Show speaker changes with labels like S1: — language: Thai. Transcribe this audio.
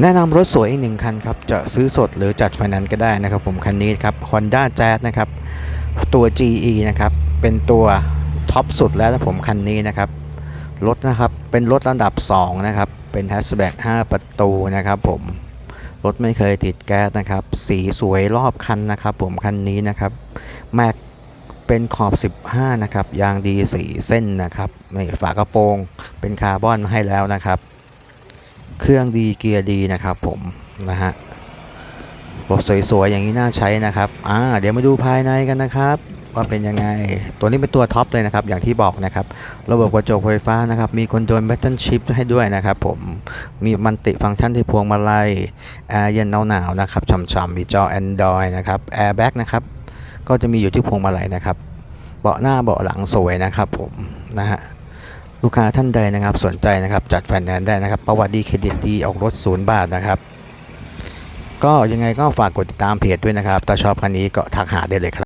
S1: แนะนำรถสวยอีกหนึ่งคันครับ จะซื้อสดหรือจัดไฟแนนซ์ก็ได้นะครับผมคันนี้ครับ Honda Jazz นะครับ ตัว GE นะครับ เป็นตัวท็อปสุดแล้วนะผมคันนี้นะครับ รถนะครับ เป็นรถระดับ 2 นะครับ เป็นแฮชแบ็ก5ประตูนะครับผม รถไม่เคยติดแก๊สนะครับ สีสวยรอบคันนะครับผมคันนี้นะครับแม็กเป็นขอบ 15 นะครับ ยางดี 4 เส้นนะครับนี่ฝากระโปรงเป็นคาร์บอนมาให้แล้วนะครับ เครื่องดีเกียร์ดีนะครับผมนะฮะรถสวยๆอย่างนี้น่าใช้นะครับอ่าเดี๋ยวมาดูภายในกันนะครับ ว่าเป็นยังไง ตัวนี้เป็นตัวท็อปเลยนะครับ อย่างที่บอกนะครับ ระบบกระจกไฟฟ้านะครับ มีคอนโทรลแบตเทิลชิพให้ด้วยนะครับผม มีมันติฟังก์ชันที่พวงมาลัยแอร์เย็นหนาวๆนะครับฉ่ำๆมีจอ Android นะครับแอร์แบ็กนะครับก็จะมีอยู่ที่พวงมาลัยนะครับ เบาะหน้าเบาะหลังสวยนะครับผมนะฮะ ลูกค้าท่านใดนะครับสนใจนะครับจัดไฟแนนซ์ได้นะครับ ประวัติดีเครดิตดีออกรถศูนย์บาทนะครับ ก็ยังไงก็ฝากกดติดตามเพจด้วยนะครับถ้าชอบคันนี้ก็ทักหาได้เลยครับ